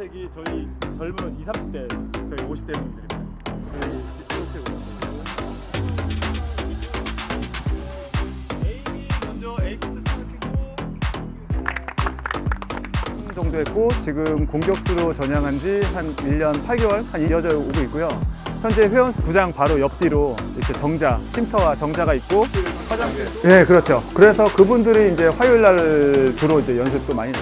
색이 저희 젊은 20, 30대 저희 50대 분들입니다. 먼저 코트 치고 정도 했고 지금 공격수로 전향한 지 한 1년 8개월 한 이어져 오고 있고요. 현재 회원 구장 바로 옆뒤로 이렇게 정자, 쉼터와 정자가 있고 화장실 예, 그렇죠. 그래서 그분들이 이제 화요일 날 주로 이제 연습도 많이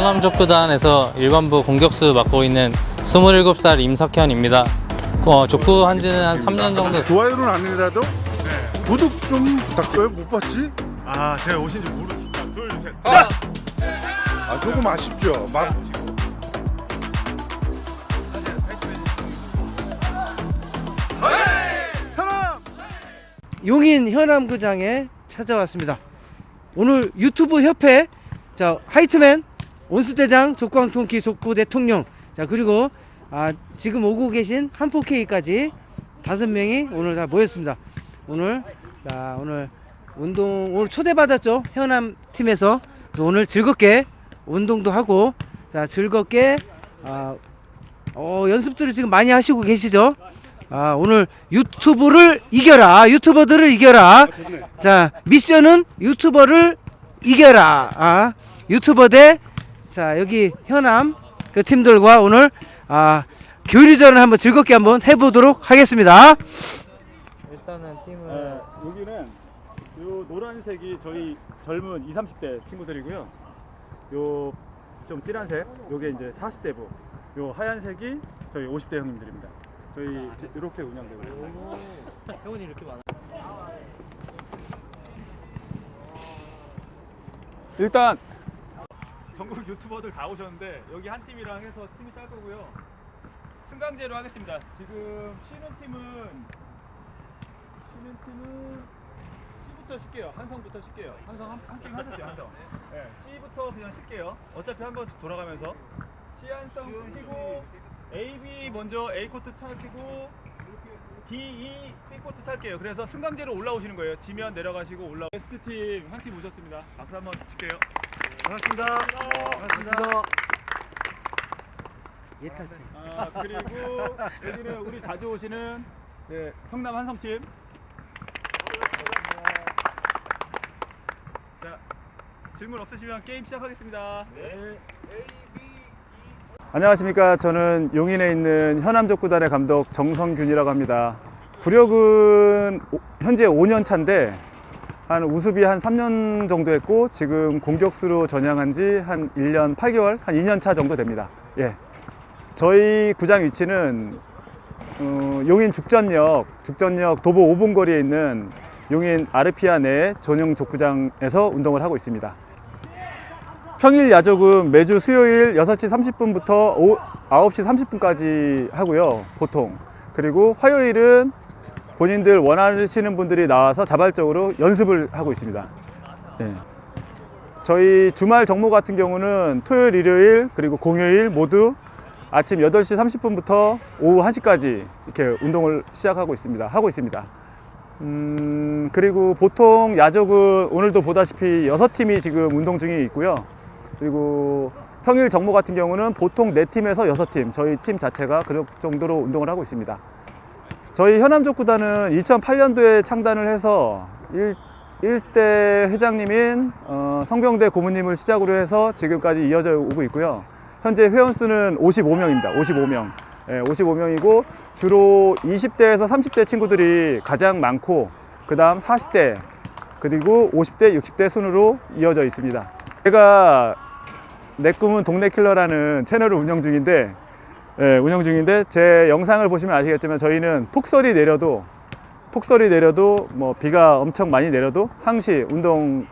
해요. 하남족구단에서 일반부 공격수 맡고 있는 27살 임석현입니다. 어, 족구 한 지는 한 3년 정도 좋아요는 아니라도 구독 좀 부탁드려요. 못 봤지? 아 제가 오신지 모르겠다. 둘 셋. 아! 아 조금 아쉽죠. 막 용인 현암구장에 찾아왔습니다. 오늘 유튜브 협회 자 하이트맨 온수대장 족광통키 족구 대통령 자 그리고 아, 지금 오고 계신 한포케이까지 다섯 명이 오늘 다 모였습니다. 오늘 자 오늘 운동 오늘 초대받았죠 현암 팀에서 오늘 즐겁게 운동도 하고 자 즐겁게 아, 어, 연습들을 지금 많이 하시고 계시죠? 아, 오늘 유튜브를 이겨라. 유튜버들을 이겨라. 자, 미션은 유튜버를 이겨라. 아, 유튜버 대, 자, 여기 현암 그 팀들과 오늘, 아, 교류전을 한번 즐겁게 한번 해보도록 하겠습니다. 일단은 팀을 네, 여기는 요 노란색이 저희 젊은 20, 30대 친구들이고요. 요좀 진한색, 요게 이제 40대부. 요 하얀색이 저희 50대 형님들입니다. 저희 이렇게 운영되고 있습니다. 형은 이렇게 많아. 일단 전국 유튜버들 다 오셨는데 여기 한 팀이랑 해서 팀이 짤 거고요. 승강제로 하겠습니다. 지금 쉬는 팀은 쉬는 팀은 C부터 쉴게요. 한성부터 쉴게요. 한성 한, 한 게임 하셨죠, 한성. 네, C부터 그냥 쉴게요. 어차피 한 번 돌아가면서 C 한성 쉬고 A, B 먼저 A 코트 차시고 D, E, B 코트 찰게요. 그래서 승강제로 올라오시는 거예요. 지면 내려가시고 올라. 베스트 팀 한 팀 오셨습니다. 박수 한번 칠게요. 반갑습니다. 반갑습니다. 예탈팀. 아 그리고 여기는 우리 자주 오시는 네, 성남 한성팀. 자 질문 없으시면 게임 시작하겠습니다. 네. 안녕하십니까. 저는 용인에 있는 현암족구단의 감독 정성균이라고 합니다. 구력은 오- 현재 5년 차인데 한 우수비 한 3년 정도 했고 지금 공격수로 전향한 지 한 1년 8개월, 한 2년 차 정도 됩니다. 예. 저희 구장 위치는 어, 용인 죽전역, 죽전역 도보 5분 거리에 있는 용인 아르피아 내 전용 족구장에서 운동을 하고 있습니다. 평일 야족은 매주 수요일 6시 30분부터 9시 30분까지 하고요, 보통. 그리고 화요일은 본인들 원하시는 분들이 나와서 자발적으로 연습을 하고 있습니다. 예. 저희 주말 정모 같은 경우는 토요일, 일요일, 그리고 공휴일 모두 아침 8시 30분부터 오후 1시까지 이렇게 운동을 시작하고 있습니다. 하고 있습니다. 음, 그리고 보통 야족은 오늘도 보다시피 6팀이 지금 운동 중에 있고요. 그리고 평일 정모 같은 경우는 보통 4팀에서 6팀, 저희 팀 자체가 그 정도로 운동을 하고 있습니다. 저희 현암족구단은 2008년도에 창단을 해서 1, 일대 회장님인 어, 성병대 고문님을 시작으로 해서 지금까지 이어져 오고 있고요. 현재 회원 수는 55명입니다. 55명. 예, 55명이고 주로 20대에서 30대 친구들이 가장 많고 그 다음 40대 그리고 50대, 60대 순으로 이어져 있습니다. 제가 내 꿈은 동네 킬러라는 채널을 운영 중인데 예, 운영 중인데 제 영상을 보시면 아시겠지만 저희는 폭설이 내려도 폭설이 내려도 뭐 비가 엄청 많이 내려도 항시 운동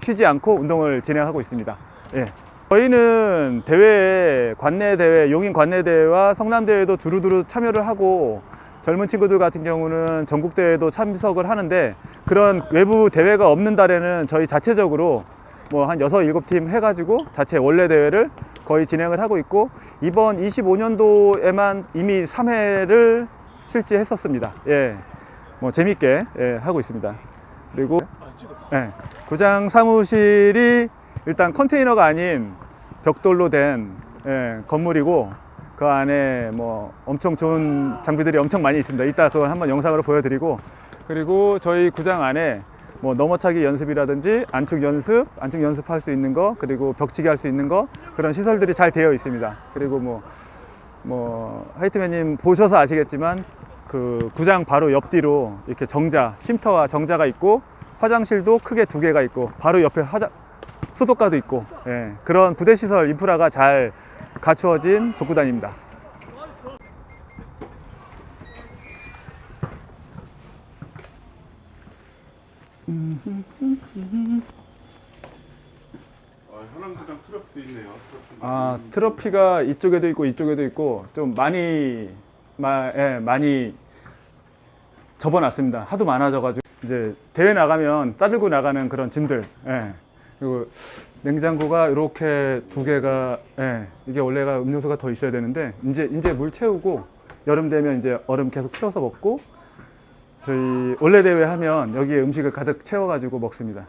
쉬지 않고 운동을 진행하고 있습니다. 예. 저희는 대회 관내 대회 용인 관내 대회와 성남 대회도 두루두루 참여를 하고 젊은 친구들 같은 경우는 전국 대회도 참석을 하는데 그런 외부 대회가 없는 달에는 저희 자체적으로 뭐한 여섯 일곱 팀 해가지고 자체 원래 대회를 거의 진행을 하고 있고 이번 25년도에만 이미 3회를 실시했었습니다. 예, 뭐 재밌게 예, 하고 있습니다. 그리고 예, 구장 사무실이 일단 컨테이너가 아닌 벽돌로 된 예, 건물이고 그 안에 뭐 엄청 좋은 장비들이 엄청 많이 있습니다. 이따 그걸 한번 영상으로 보여드리고 그리고 저희 구장 안에 뭐 넘어차기 연습이라든지 안축 연습, 안축 연습할 수 있는 거 그리고 벽치기 할 수 있는 거 그런 시설들이 잘 되어 있습니다. 그리고 뭐 뭐 하이트맨님 보셔서 아시겠지만 그 구장 바로 옆뒤로 이렇게 정자, 쉼터와 정자가 있고 화장실도 크게 두 개가 있고 바로 옆에 화장 수도가도 있고 예, 그런 부대 시설 인프라가 잘 갖추어진 족구단입니다. 현황구장 트럭도 있네요. 아 트로피가 이쪽에도 있고 이쪽에도 있고 좀 많이 마, 예, 많이 접어놨습니다. 하도 많아져가지고 이제 대회 나가면 따들고 나가는 그런 짐들. 예. 그리고 냉장고가 이렇게 두 개가 예, 이게 원래가 음료수가 더 있어야 되는데 이제 이제 물 채우고 여름 되면 이제 얼음 계속 채워서 먹고 저희 원래 대회 하면 여기에 음식을 가득 채워가지고 먹습니다.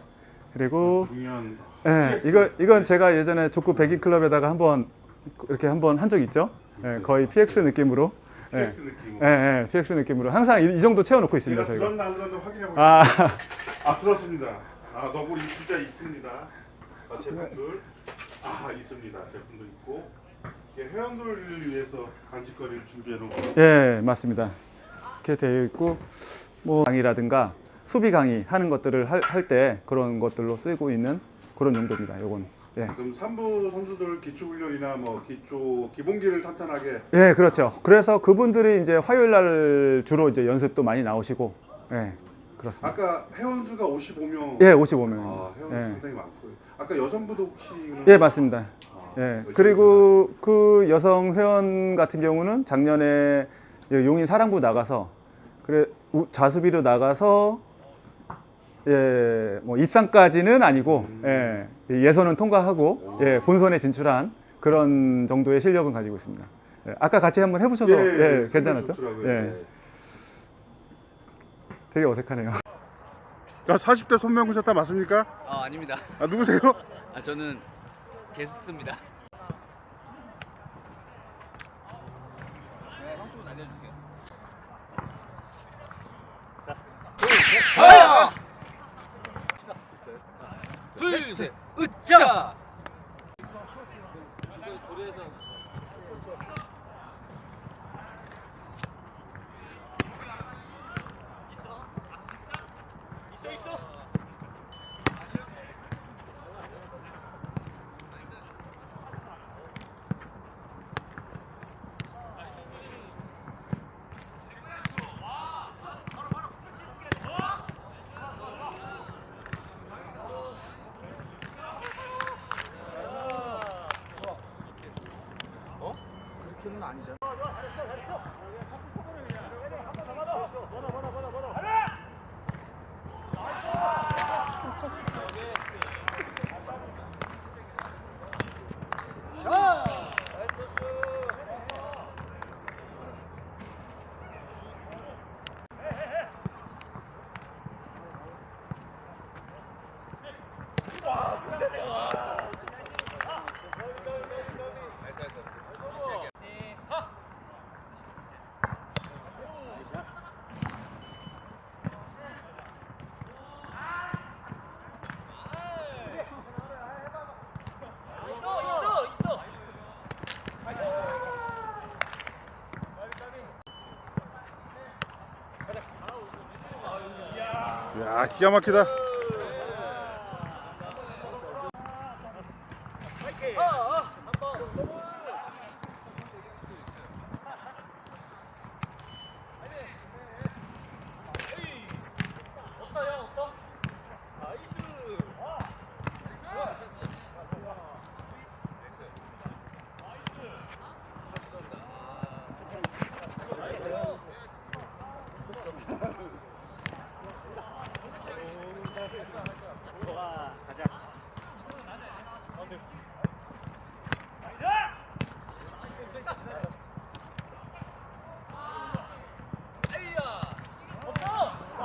그리고 중요한 예, 이거 이건 제가 예전에 족구 백인 클럽에다가 한번 이렇게 한번 한 적 있죠. 예, 거의 PX 느낌으로. 예, PX 느낌으로. 예, 예, PX 느낌으로 항상 이, 이 정도 채워놓고 있습니다. 저희가. 들었나 안 들었나 확인해 보겠습니다. 아, 아 들었습니다. 아 너구리 진짜 있습니다. 아, 제품들 아 있습니다. 제품도 있고 이게 회원들을 위해서 간식거리를 준비해 놓은 거. 예, 맞습니다. 이렇게 되어 있고 뭐 강의라든가 수비 강의 하는 것들을 할 때 그런 것들로 쓰고 있는 그런 용도입니다. 요건. 예. 그럼 3부 선수들 기초 훈련이나 뭐 기초 기본기를 탄탄하게 예, 그렇죠. 그래서 그분들이 이제 화요일 날 주로 이제 연습도 많이 나오시고, 예, 그렇습니다. 아까 회원 수가 55명. 예, 55명. 아 회원 수 예. 상당히 많고요. 아까 여성부도 혹시 예, 맞습니다. 아, 예. 그리고 그 여성 회원 같은 경우는 작년에 용인 사랑부 나가서 우- 자수비로 나가서 예, 뭐 입상까지는 아니고 예, 예선은 통과하고 예, 본선에 진출한 그런 정도의 실력은 가지고 있습니다. 예, 아까 같이 한번 해보셔서 예, 예, 예, 괜찮았죠? 좋더라고요. 예, 되게 어색하네요. 야 40대 손명구셨다 맞습니까? 아 아닙니다. 아 누구세요? 아 저는 게스트입니다. 네, 형 쪽은 알려줄게요. 둘, 셋, 으짜! 야기 가 막히다.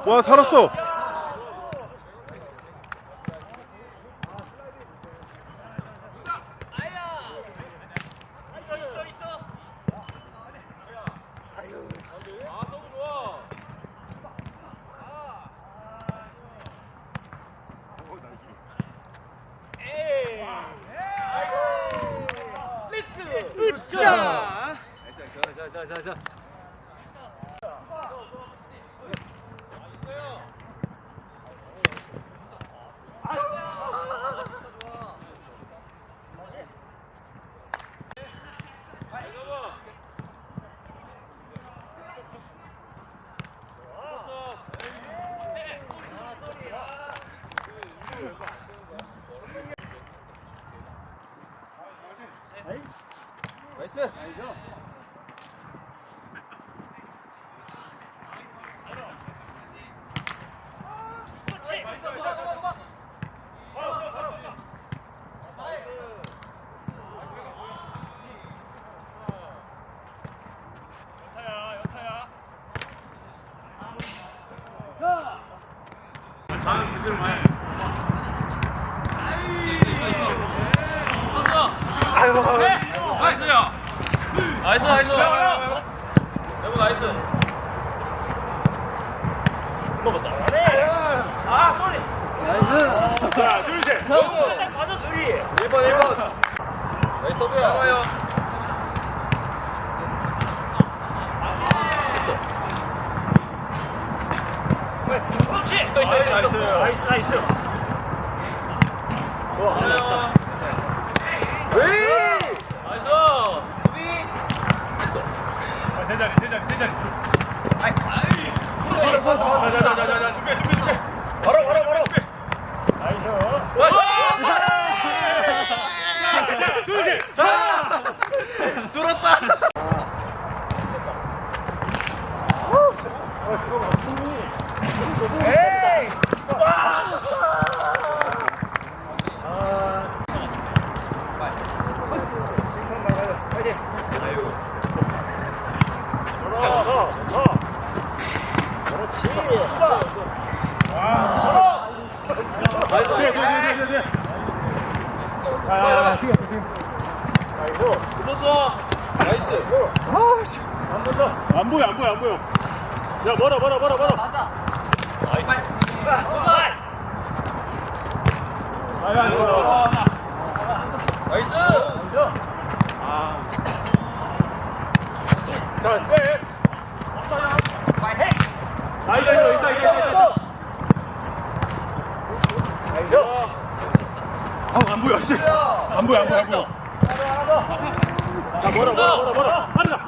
와 살았어. 나이스 나이스 여보 나이스 나이스 서브야 나이스 나이스 좋아 아, 세 자리 세 자리 세 자리 자자자자자 준비 준비 준비 바로 바로 바로 나이스 둘셋 안 보여 안 보여 안 보여 야 멀어 멀어 멀어 멀어 맞아 나이스 나이스 나이스 자 빼. 나이스 나이스 나이스 나이스 나이스 아 안 보여 씨. 안 보여 안 보여 안 보여 자 멀어 멀어 멀어 멀어 하늘아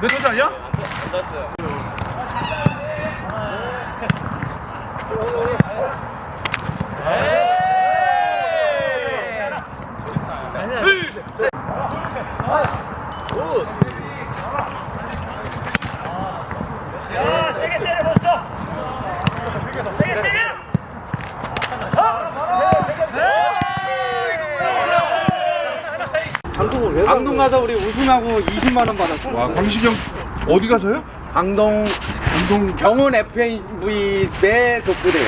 내 소지 아니야? 야, 세게 때려봤어. 세게 때려. 강동 우승하고 20만 원 받았어. 와 광식형 어디 가서요? 강동 운동 경운 FMV 내 족구대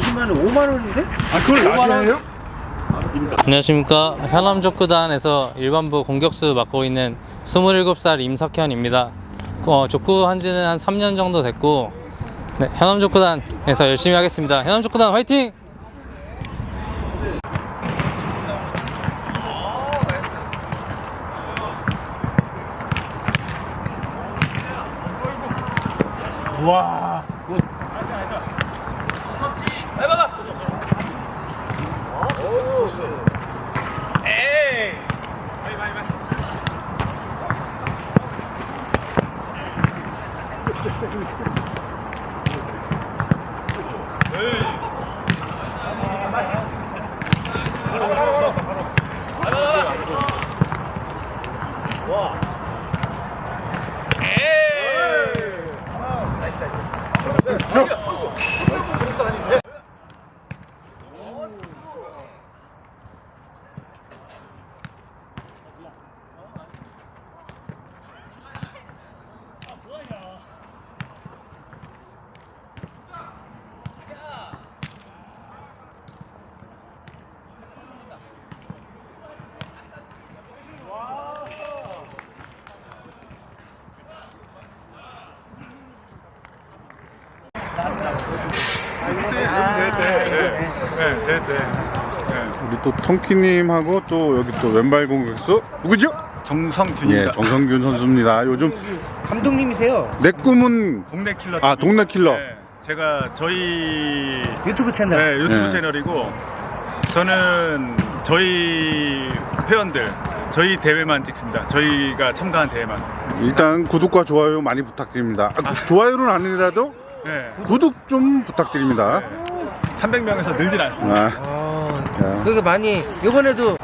20만 원 5만 원인데? 아 그걸 낮에 해요? 안녕하십니까 현암족구단에서 일반부 공격수 맡고 있는 27살 임석현입니다 어, 족구 한 지는 한 3년 정도 됐고 네, 현암족구단에서 열심히 하겠습니다 현암족구단 화이팅! 와. 또 통키님하고 또 여기 또 왼발 공격수 누구죠? 정성균입니다. 예, 정성균 선수입니다. 요즘 감독님이세요. 내 꿈은 동네 킬러. 아. 동네 킬러. 네, 제가 저희 유튜브 채널. 네, 유튜브 네. 채널이고 저는 저희 회원들 저희 대회만 찍습니다. 저희가 참가한 대회만. 일단 구독과 좋아요 많이 부탁드립니다. 아, 좋아요는 아니라도 네. 구독 좀 부탁드립니다. 300명에서 늘진 않습니다. 아, 어, 야. 그게 많이 요번에도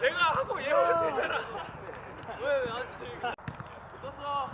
내가 하고 얘만 되잖아. 왜 나한테 떴어?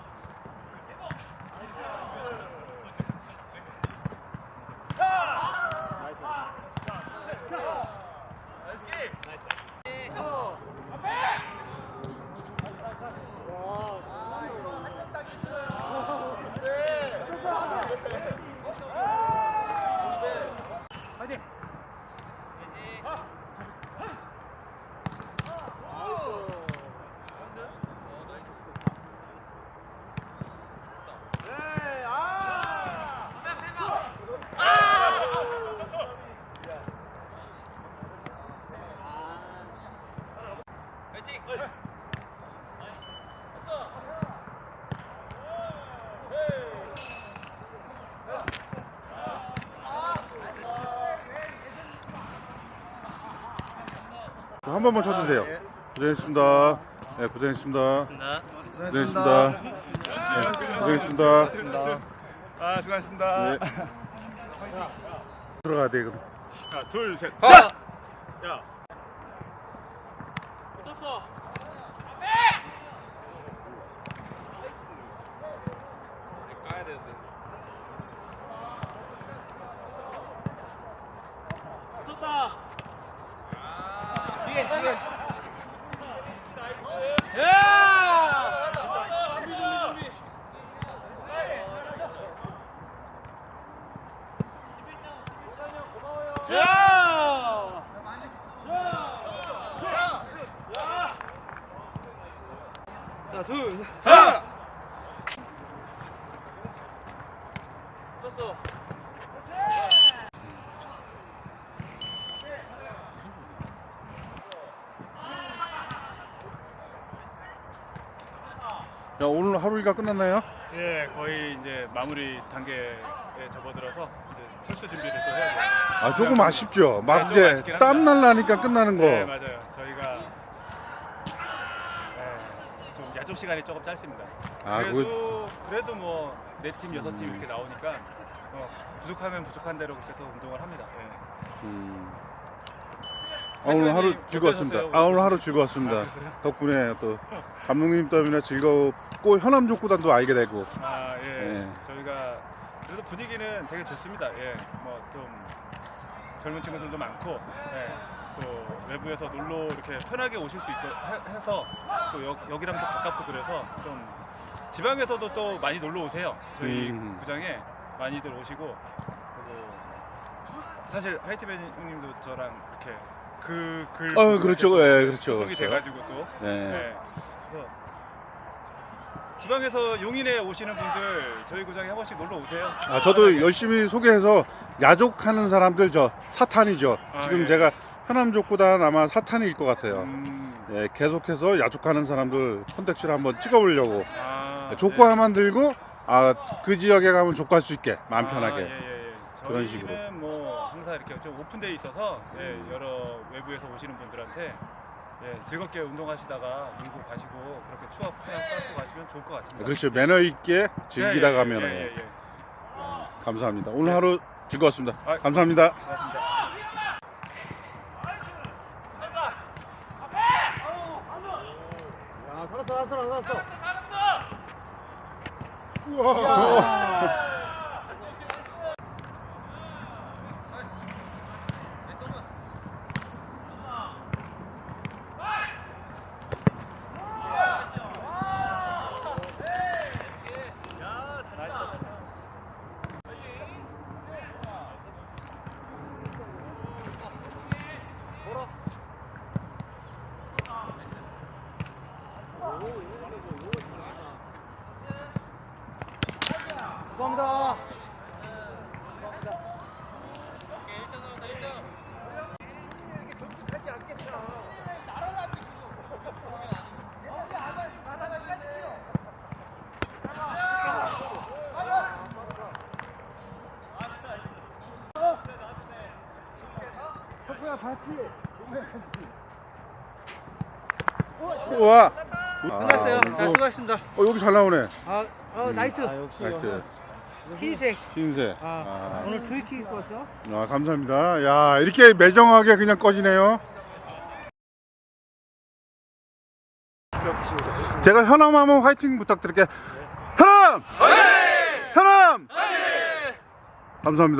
한 번만 쳐주세요. 고생했습니다. 네, 고생했습니다. 고생했습니다. 네, 고생했습니다. 아, 수고하셨습니다. 네. 들어가야 돼, 그럼. 하나, 둘, 셋. 자! 야. 떴어. 까야 되는데. 떴다. 뒤에, 뒤에. 야! 준비, 준비, 준비. 야 오늘 하루 일과 끝났나요? 예, 거의 이제 마무리 단계에 접어들어서 이제 철수 준비를 또 해야 돼요. 아 조금 아쉽죠. 막 네, 좀 이제 아쉽긴 땀 합니다. 날라니까 끝나는 거. 네, 맞아요. 저희가 예, 좀 야조 시간이 조금 짧습니다. 아, 그래도 그래도 뭐 네 팀 여섯 팀 이렇게 나오니까 어, 부족하면 부족한 대로 그렇게 또 운동을 합니다. 예. 음. 아, 오늘 하루? 즐거웠습니다. 아 오늘 하루 즐거웠습니다. 아? 덕분에 또 감독님 때문에 즐겁고 현암 족구단도 알게 되고. 아, 예. 예. 저희가 그래도 분위기는 되게 좋습니다. 예. 뭐 좀 젊은 친구들도 많고, 예. 또 외부에서 놀러 이렇게 편하게 오실 수 있게 해- 해서 또 여, 여기랑 또 가깝고 그래서 좀 지방에서도 또 많이 놀러 오세요. 저희 음. 구장에 많이들 오시고 그리고 사실 하이트맨 형님도 저랑 이렇게 그 글 아 그렇죠. 예 그렇죠. 소통이 그렇죠. 돼가지고 또 예. 네. 그래서 지방에서 용인에 오시는 분들 저희 구장에 한 번씩 놀러 오세요. 아 저도 열심히 소개해서 야족하는 사람들 저 사탄이죠. 아, 지금 예. 제가 현암 족구단 아마 사탄일 것 같아요. 음, 예, 계속해서 야족하는 사람들 컨택츠를 한번 찍어보려고 아, 족구 하나만 들고 아 그 지역에 가면 족구할 수 있게 마음 아, 편하게 예, 예, 예. 그런 저희는 식으로. 뭐 항상 이렇게 좀 오픈돼 있어서 예, 여러 외부에서 오시는 분들한테 예, 즐겁게 운동하시다가 놀고 가시고 그렇게 추억 그냥 쌓고 가시면 좋을 것 같습니다. 그렇죠 매너 있게 즐기다 예, 예, 가면 예, 은 예, 예. 감사합니다. 오늘 네. 하루 즐거웠습니다. 아, 감사합니다. 고맙습니다. 야, 살았어, 살았어, 살았어. 감사 와. 끝났어요. 아, 자, 어, 수고하셨습니다. 어, 여기 잘 나오네. 아, 어, 나이트. 나이트. 흰색. 흰색. 아, 아, 오늘 조이킥 입고 왔어? 아, 감사합니다. 야, 이렇게 매정하게 그냥 꺼지네요. 제가 현암 하면 화이팅 부탁드릴게요. 현암! 현암! 감사합니다.